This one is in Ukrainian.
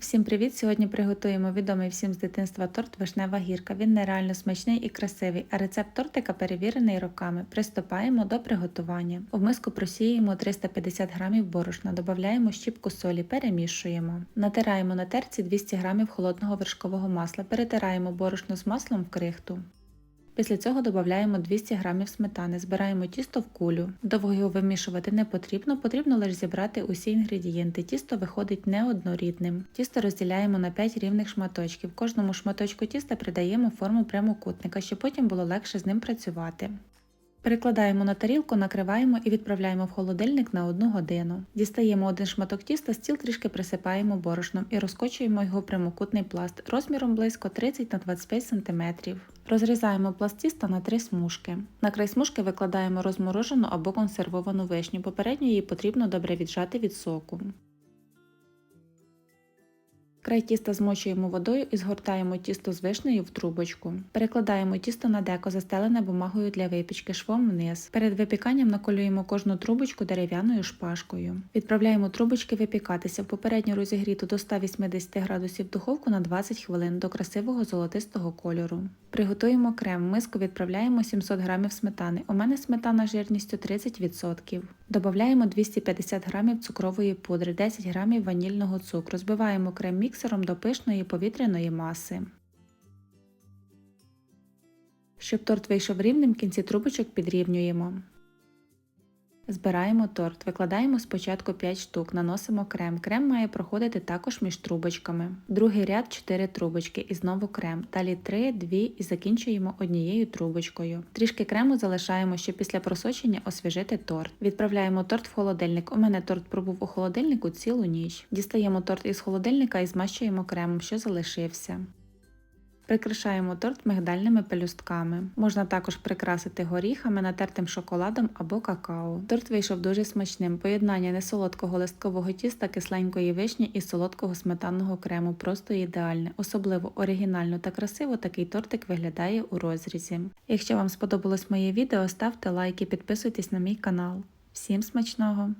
Всім привіт! Сьогодні приготуємо відомий всім з дитинства торт Вишнева гірка. Він нереально смачний і красивий, а рецепт тортика перевірений роками. Приступаємо до приготування. У миску просіємо 350 г борошна, додаємо щіпку солі, перемішуємо. Натираємо на терці 200 г холодного вершкового масла, перетираємо борошно з маслом в крихту. Після цього додаємо 200 г сметани, збираємо тісто в кулю. Довго його вимішувати не потрібно, потрібно лише зібрати усі інгредієнти. Тісто виходить неоднорідним. Тісто розділяємо на 5 рівних шматочків. Кожному шматочку тіста придаємо форму прямокутника, щоб потім було легше з ним працювати. Перекладаємо на тарілку, накриваємо і відправляємо в холодильник на 1 годину. Дістаємо один шматок тіста, стіл трішки присипаємо борошном і розкочуємо його прямокутний пласт розміром близько 30 на 25 см. Розрізаємо пласт тіста на три смужки. На край смужки викладаємо розморожену або консервовану вишню. Попередньо її потрібно добре віджати від соку. Край тіста змочуємо водою і згортаємо тісто з вишнею в трубочку. Перекладаємо тісто на деко, застелене бумагою для випічки швом вниз. Перед випіканням наколюємо кожну трубочку дерев'яною шпажкою. Відправляємо трубочки випікатися в попередньо розігріту до 180 градусів духовку на 20 хвилин до красивого золотистого кольору. Приготуємо крем. В миску відправляємо 700 г сметани. У мене сметана жирністю 30%. Додаємо 250 г цукрової пудри, 10 г ванільного цукру. Збиваємо крем міксером до пишної повітряної маси. Щоб торт вийшов рівним, в кінці трубочок підрівнюємо. Збираємо торт, викладаємо спочатку 5 штук, наносимо крем. Крем має проходити також між трубочками. Другий ряд 4 трубочки і знову крем. Далі 3, 2 і закінчуємо однією трубочкою. Трішки крему залишаємо, щоб після просочення освіжити торт. Відправляємо торт в холодильник. У мене торт пробув у холодильнику цілу ніч. Дістаємо торт із холодильника і змащуємо кремом, що залишився. Прикрашаємо торт мигдальними пелюстками. Можна також прикрасити горіхами, натертим шоколадом або какао. Торт вийшов дуже смачним. Поєднання несолодкого листкового тіста, кисленької вишні і солодкого сметанного крему просто ідеальне. Особливо оригінально та красиво такий тортик виглядає у розрізі. Якщо вам сподобалось моє відео, ставте лайк і підписуйтесь на мій канал. Всім смачного!